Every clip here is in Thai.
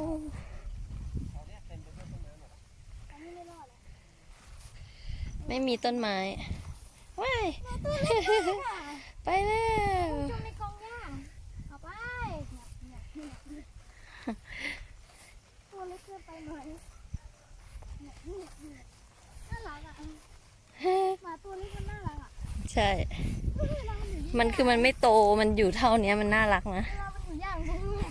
อันนี้ไม่รอดแล้วไม่มีต้นไม้ว้ายตัวเล็กเลยค่ะไปแล้วจุ่มในกองหญ้าเอาไปเนี่ยเนี่ยเนี่ยตัวเล็กเกินไปหน่อยเนี่ยเนี่ยเนี่ยน่ารักอะหมาตัวนี้มันน่ารักอะใช่เวลามันอยู่มันคือมันไม่โตมันอยู่เท่าเนี้ยมันน่ารักนะ เวลามันอยู่ย่างตรงนี้อะ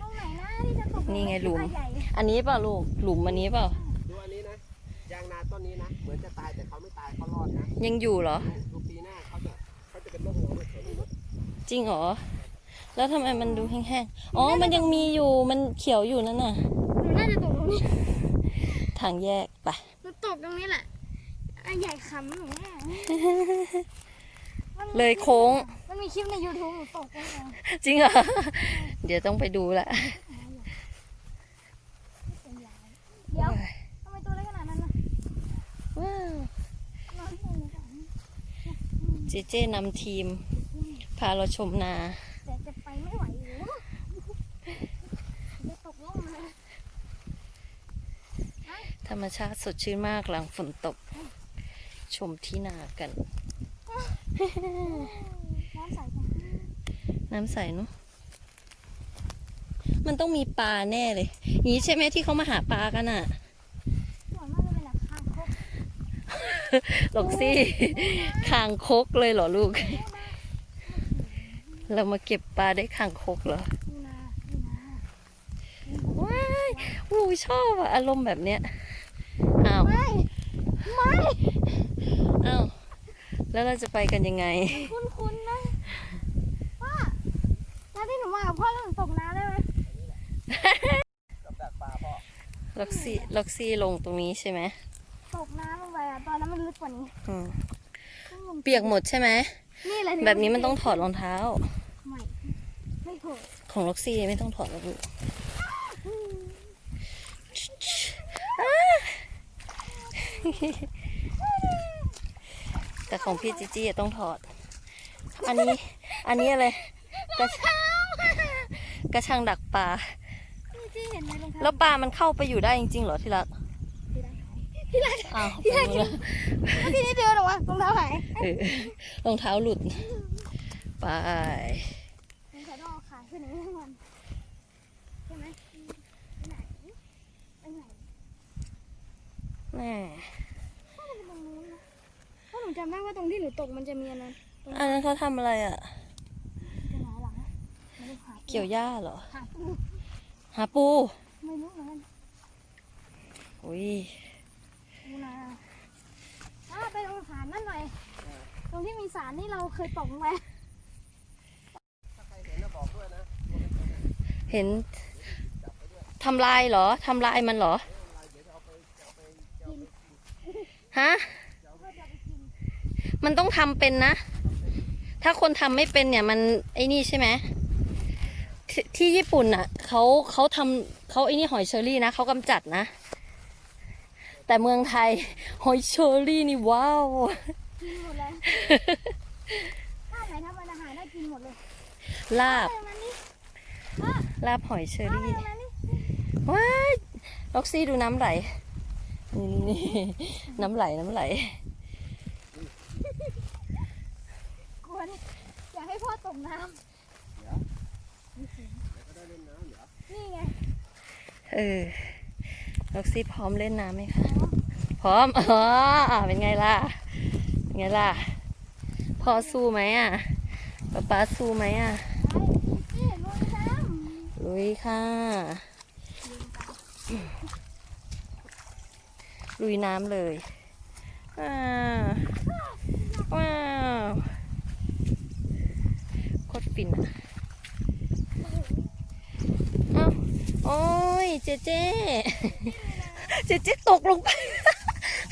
ตรงไหนนะที่จะตกนี่ไงหลุมใหญ่อันนี้เปล่าลูก หลุมอันนี้เปล่า ดูอันนี้นะ ยางนาต้นนี้นะ เหมือนจะตายแต่เขาไม่ตายเขารอดนะ ยังอยู่เหรอ ดูปีหน้าเขาจะเขาจะเป็นโรคหัวไม่เฉยเลยจริงเหรอ แล้วทำไมมันดูแห้งๆ อ๋อ มันยังมีอยู่ มันเขียวอยู่นั่นน่ะ หนูน่าจะตกตรงนี้ทางแยกไปหนูตกตรงนี้แหละไอ้ใหญ่ขำหนูแน่มันมีเลยโค้ง มันมีคลิปใน YouTube หนูตกตรงนี้จริงเหรอ เดี๋ยวต้องไปดูละเป็นยายเดี๋ยวทำไมตัวเล็กขนาดนั้นน่ะว้าวนอนตรงนี้ก่อนเจเจนำทีม พาเราชมนา แต่จะไปไม่ไหวอยู่จะตกลงมาธรรมชาติสดชื่นมากหลังฝนตก ชมที่นากัน น้ำใสจังน้ำใสเนาะ มันต้องมีปลาแน่เลยอย่างนี้ใช่ไหมที่เขามาหาปลากันอะส่วนมากจะเป็นแบบคางคกหลอกซี่คางคกเลยเหรอลูก เรามาเก็บปลาได้คางคกเหรอนี่นานี่นาว้ายอู้ชอบอะอารมณ์แบบเนี้ยอ้าวไม่ไม่อ้าวแล้วเราจะไปกันยังไง คุ้นคุ้นๆนะว่าแล้วที่หนูมากับพ่อแล้วหนูตกน้ำได้ไหมกับดักป ลาพ่อล็อกซี่ล็อกซี่ลงตรงนี้ใช่ไหมตกน้ำลงไปอะตอนนั้นมันลึกกว่านี้อืมเปียกหมดใช่ไหม นี่แหละถึแบบนี้มันต้องถอดรองเท้า ไม่ไม่ถูกของล็อกซี่ไม่ต้องถอดหรอกลูกแต่ของพี่จิจี้อะต้องถอด อันนี้ อันนี้อะไร กระชกระชังดักปลา แล้วปลามันเข้าไปอยู่ได้จริงๆเหรอที่รักพี่รักอ้าวพี่รักไปดูแล้วเมื่อกี้นี่เดินออกมารองเท้าหายเออรองเท้าหลุด ไปรองเท้าต้องเอาขาขึ้นอย่างนี้ทั้งวันใช่ไหมไปไหนไปไหนแม่ก็เป็นตรงนู้นนะเพราะหนูจำได้ว่าตรงที่หนูตกมันจะมีอันนั้นตรงอันนั้นเขาทำอะไรอะจะหาหลังนะไม่รู้หาเกี่ยวหญ้าเหรอ หาปู หาปู ไม่รู้เหมือนกันอุ้ยปูนาอ่าไปตรงสารนั่นหน่อย ตรงที่มีสารนี่เราเคยตกลงไปถ้าใครเห็นนะบอกด้วยนะเห็นทำลายเหรอทำลายมันเหรอ ฮะ มันต้องทำเป็นนะ ถ้าคนทำไม่เป็นเนี่ยมันไอ้นี่ใช่ไหมทที่ญี่ปุ่นอะเขาเขาทำ เขาไอ้นี่หอยเชอรี่นะเขากำจัดนะ แต่เมืองไทยหอยเชอรี่นี่ว้าวกินหมดเลยถ้าไหนทำเป็นอาหารได้กินหมดเลยลาบไปตรงนั้นนี่ลาบหอยเชอเอาไปรี่ตรงนั้นนี่ว้ายล็อกซี่ดูน้ำไหล นี่นี่นี่น้ำไหลน้ำไหล กลัวนี่อยากให้พ่อตกน้เดี๋ยวก็ได้เล่นน้ำเหรอำนี่ไง เออล็อกซี่พร้อมเล่นน้ำไหมคะ พร้อม อ๋อ เป็นไงล่ะ เป็นไงล่ะ พอสู้ไหมอะป๊าป๊าสู้ไหมอะ ลุยค่ะ ลุยน้ำเลยว้าวว้าวโคตรฟินอะเอ้าโอ้ย เจเจเจเจตกลงไป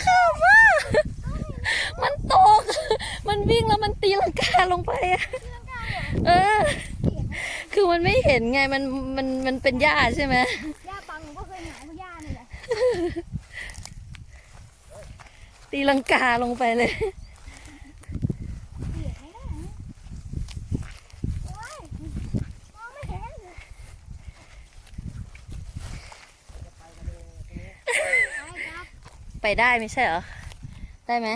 ข้ามมากมันตก มันวิ่งแล้วมันตีลังกาลงไปอะเออ คือมันไม่เห็นไงมันมันมันเป็นหญ้าใช่ไหมย่าปังหนูก็เคยหาพวกย่านี่แหละตีลังกาลงไปเลย เปียกไม่ได้นะโอ๊ยไป ไปได้ไม่ใช่เหรอ ได้ไหม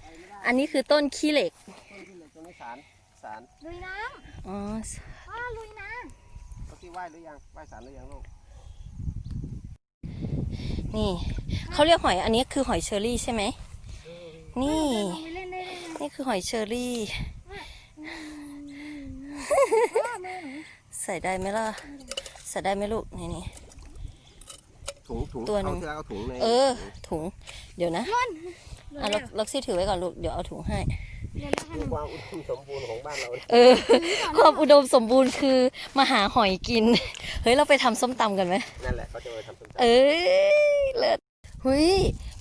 ไปไม่ได้อันนี้คือต้นขี้เหล็ก ต้นที่เหล็กตรงนี้สารสารลุยน้อ๋อำพ่อลุยน้เขาที่ไหว้หรือยังไหว้สารหรือยังลูกนี่เขาเรียกหอย อันนี้คือหอยเชอรี่ใช่ไหมำนี่เดิลงไปเล่นได้เลยนะนี่คือหอยเชอรี่พ่อมือหนูใส่ได้ไหมล่ะ ใส่ได้ไหมลูก นี่นี่ ถุงถุงตัวหนึ่ง เอาที่แล้วเอาถุงในเออ ถุง เดี๋ยวนะเร็อะวล็อกล็อกซี่ถือไว้ก่อนลูก เดี๋ยวเอาถุงให้เร็วแล้วค่ะดูความอุดมสมบูรณ์ของบ้านเราเออ ความอุดมสมบูรณ์คือมาหาหอยกิน เฮ้ย เราไปทำส้มตำกันไหม นั่นแหละเขาจะไปทำส้มตำเอ้ย เลิศเฮ้ย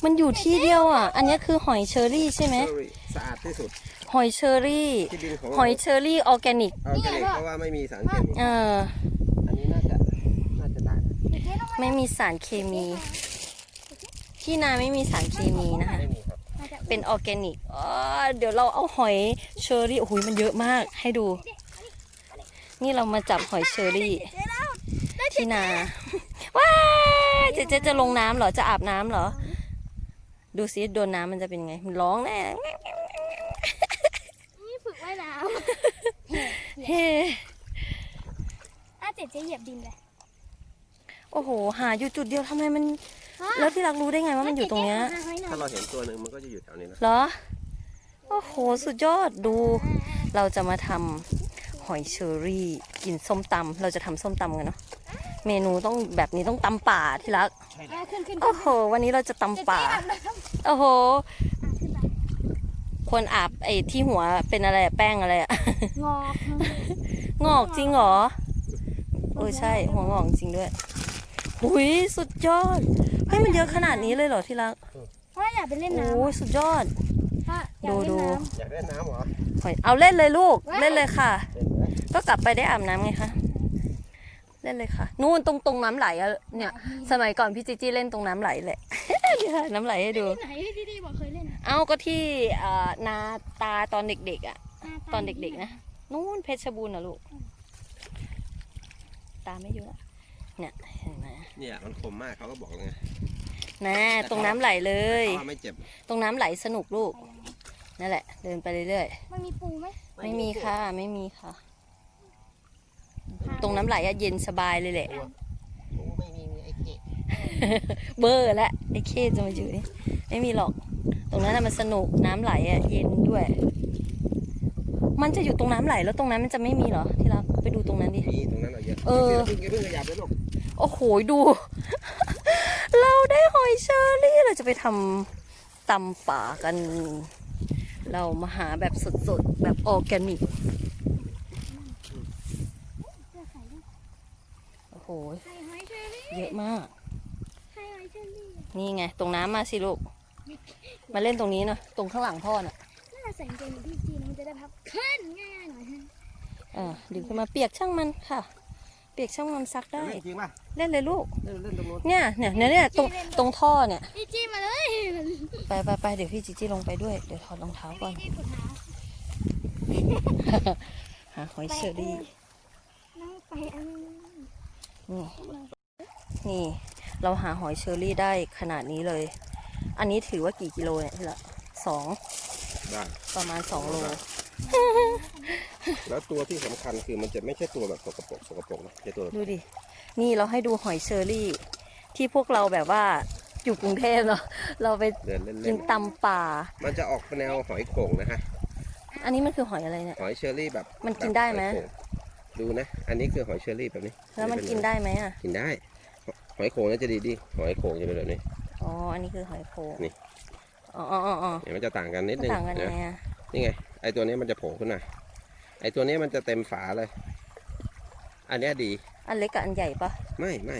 มันอยู่ที่เดียวอะ อันนี้คือหอยเชอรี่ใช่ไหมเชอรี่สะอาดที่สุดหอยเชอรี่ ที่ดินของหอยเชอรี่ออร์แกนิก ออร์แกนิกเพราะว่าไม่มีสารเคมีเออ ไม่มีสารเคมี ที่นาไม่มีสารเคมีนะคะ ไม่มีครับมาจากเป็นออร์แกนิกอ๋อเดี๋ยวเราเอาหอยเชอรี่โอ้โหมันเยอะมาก ให้ดู นี่เรามาจับหอยเชอรี่เจ๊แล้วที่นา ว้ายเจ๊เจ๊จะลงน้ำเหรอ จะอาบน้ำเหรอ ดูซิโดนน้ำมันจะเป็นไง มันร้องแน่ นี่ฝึกว่ายน้เฮ้ำอะเจ๊เจ๊เหยียบดินเลย โอ้โห หาอยู่จุดเดียวทำไมมัน แล้วที่รักรู้ได้ไงว่ามันอยู่ตรงเนี้ยเจ๊เจ๊หาหอยหน่อยถ้าเราเห็นตัวหนึ่งมันก็จะอยู่แถวนี้นะเหรอ โอ้โห สุดยอดดู เราจะมาทำหอยเชอรี่ กินส้มตำเราจะทำส้มตำกันเนาะเมนูต้องแบบนี้ต้องตำป่าที่รักอะขึ้นขึ้นโอ้โห วันนี้เราจะตำป่าเจ๊เจ๊อาบน้ำอะโอ้โหขึ้นไปควรอาบไอ้ที่หัวเป็นอะไรอะแป้งอะไรอะงอก งอกจริงเหรอ เออใช่ หัวงอกจริงด้วย หุยสุดยอดเฮ้ยมันเยอะขนาดนี้เลยเหรอที่รักพ่ออยากไปเล่นโอ้น้ำยสุดยอด พ่ออยากเล่นดู น้อยากเล่นน้ำเหรอหอยเอาเล่นเลยลูกว้ายเล่นเลยค่ะ เล่นไหมก็กลับไปได้อาบน้ำไงคะเล่นเลยค่ะ นู่นตรงตรงน้ำไหลอะเนี่ย สมัยก่อนพี่จิจี้เล่นตรงน้ำไหลแหละเนี่ยน้ำไหลให้ดูำที่ไหนที่ดีบอกเคยเล่นเอ้าก็ที่เอ่อนาตาตอนเด็กๆอะตอนเด็กๆนะ นู่นเพชรบูรณ์นะลูก ตามไม่อยู่แล้ว เนี่ยเห็นไหมเนี่ยมันคมมากเขาก็บอกเลยไงนะตรงน้ำไหลเลย เขาว่าไม่เจ็บตรงน้ำไหลสนุกลูกนั่นแหละ เดินไปเรื่อยมันมีปูไหมๆไม่มีค่ะไม่มีค่ะ ตรงน้ำไหลอะเย็นสบายเลยแหละ โอ้ไม่มีไอ้เกะเบอร์และไอ้เคจะมาอยู่นี่ไม่มีหรอก ตรงนั้นน่ะมันสนุกน้ำไหลอะเย็นด้วย มันจะอยู่ตรงน้ำไหลแล้วตรงนั้นมันจะไม่มีเหรอที่รักไปดูตรงนั้นดิ มีตรงนั้นเราเยอะเออเพิ่งเพิ่งขยับเลยลูก โอ้โหดู เราได้หอยเชอรี่เราจะไปทำตำป่ากัน เรามาหาแบบสดๆ แบบออร์แกนิกเสื้อไข่ด้วยโอ้โหไข่หอยเชอรี่เยอะมากไข่หอยเชอรี่นี่ไง ตรงน้ำมาสิลูก มาเล่นตรงนี้เนาะตรงข้างหลังพ่อน่ะน่าใส่กางเกงอยู่ที่จีนมันจะได้พับขึ้นง่ายๆหน่อยฮะเออดึงขึ้นมาเปียกช่างมันค่ะ เปียกช่างมันซักได้ เล่นจริงป่ะเล่นเลยลูก เล่นเล่นตรงนู้นเนี่ยเนี่ยเนี่ยเนี่ยตรงตรงท่อเนี่ย พี่จีมาเลยไปไปไปเดี๋ยวพี่จิจี้ลงไปด้วย เดี๋ยวถอดรองเท้าก่อน พี่ขุดหาหาหอยเชอรี่นั่งไปอันนี้นี่นี่ เราหาหอยเชอรี่ได้ขนาดนี้เลย อันนี้ถือว่ากี่กิโลเนี่ยที่ละสองได้ประมาณสองโล แล้วตัวที่สำคัญคือมันจะไม่ใช่ตัวแบบสกปรกสกปรกนะใช่ตัวแบบดูดิ นี่เราให้ดูหอยเชอรี่ ที่พวกเราแบบว่าอยู่กรุงเทพเนาะเราไปเดินเล่นกิเล่นนตำป่ามันจะออกแนวหอยโข่งนะฮะอันนี้มันคือหอยอะไรเนี่ย หอยเชอรี่แบบมันกินได้ไหม แบบอยโข่งดูนะ อันนี้คือหอยเชอรี่แบบนี้แล้วมันกินได้ไหมอะ กินได้ หอยโข่งน่าจะดีดีหอยโข่งจะเป็นแบบนี้ อ๋อ อันนี้คือหอยโขงนี่ อ๋ออ๋ออ๋ออ๋อเนี่ยมันจะต่างกันนิดมันนึงต่างกันนะไงอะ นี่ไง ไอตัวนี้มันจะโผล่ขึ้นมา ไอตัวนี้มันจะเต็มฝาเลย อันเนี้ยดี อันเล็กกับอันใหญ่ปะไม่ไม่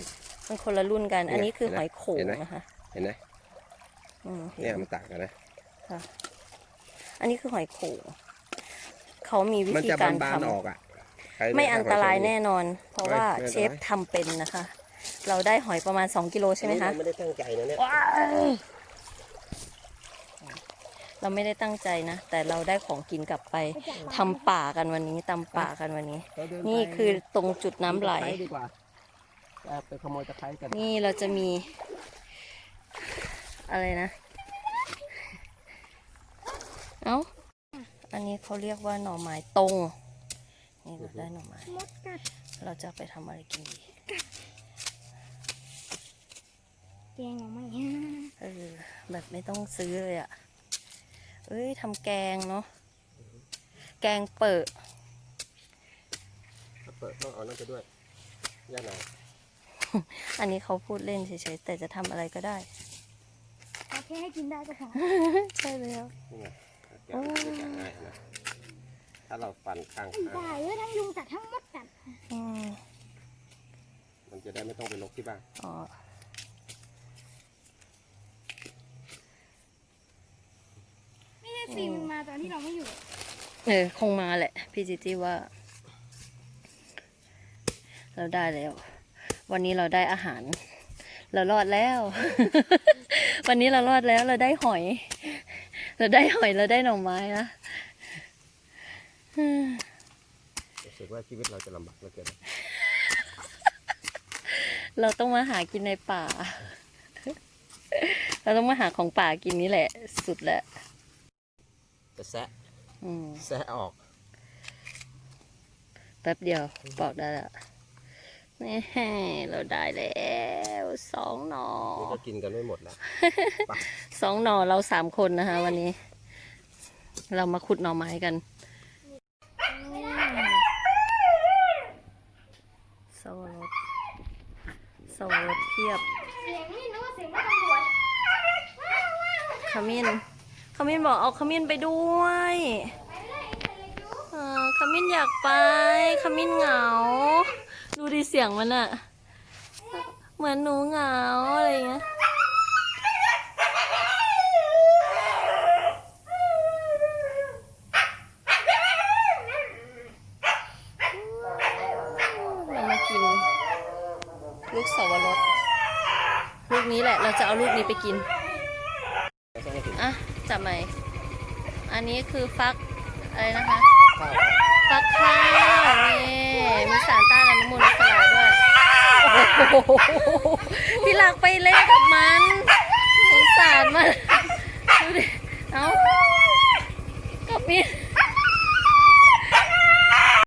มันคนละรุ่นกันเนี่ยอันนี้คือหอยโขงเห็นไหมนะคะ เห็นไหมอืมเห็เนี่ยนมันต่างกันนะอันนี้คือหอยโขงเขามีวิมันธีจะการบานทๆออกอะใครำไม่ด้อันตรายหเชอแน่นอน เพราะว่าไม่ไม่เชฟทำเป็นนะคะ เราได้หอยประมาณ 2 กิโลใช่ไหมคะอันนี้เราไม่ได้ตั้งใจนะเนี่ยว้าย เราไม่ได้ตั้งใจนะ แต่เราได้ของกินกลับไปทำป่ากันวันนี้ตำป่ากันวันนี้ เราเดิไปนี่คือตรงจุดน้ำไหลตะคร้ดีกว่าเอาไปขโมยตะไคร้กันนี่เราจะมี อะไรนะ เอ้า อันนี้เขาเรียกว่าหน่อไม้ตรง นี่เราได้หน่อไม้ มดกัดเราจะเอาไปทำอะไรกินดีแกงหน่อไม้ เออแบบไม่ต้องซื้อเลยอะ่ะ เอ้ยทำแกงเนาะแกงเปิดถ้าเปิดต้องเอานั่นไปด้วยย่าหนาอันนี้เขาพูดเล่นเฉยๆแต่จะทำอะไรก็ได้เอาแค่ให้กินได้ก็พอใช่แล้วนี่ไงแกะมันจะแกะง่ายนะถ้าเราฟันข้างข้างได้เว้ยทั้งยุงกัดทั้งมดกัดอืมมันจะได้ไม่ต้องไปลกที่บ้านอ๋อ ไม่ใช่ฟิล์มมันมาตอนที่เราไม่อยู่ เออ คงมาแหละ พี่จิจี้ว่า เราได้แล้ว วันนี้เราได้อาหาร เรารอดแล้ว วันนี้เรารอดแล้วเราได้หอย เราได้หอยเราได้หน่อไม้นะรู้สึกว่าชีวิตเราจะลำบากเหลือเกินเราต้องมาหากินในป่า เราต้องมาหาของป่ากินนี่แหละ สุดแล้ว จะแซะอืมแซะออก แป๊บเดียวปอกได้และนี่เราได้แล้วสองหนอนี่ก็กินกันไม่หมดแล้ว สองหน่อเราสามคนนะคะ วันนี้ เรามาขุดหน่อไม้กันสวรสสวรสเทียบเสียงนี่นึกว่าเสียงว่าตำรวจขมิ้นข มิ้นบอกเอาขมิ้นไปด้วยเออขมิ้นอยากไปขมิ้นเหงา ดูดิเสียงมันอะเหมือนหนูเหงาอะไรอย่างเงี้ยมากินลูกสวรสลูกนี้แหละ เราจะเอาลูกนี้ไปกิน จับใหม่ อันนี้คือฟักอะไรนะคะ ฟักข้าวนี่มีสารต้านอนุมูลอิสระด้วยพี่หลักไปเล่นกับมันสงสารมันดูดิเอ้ากับมี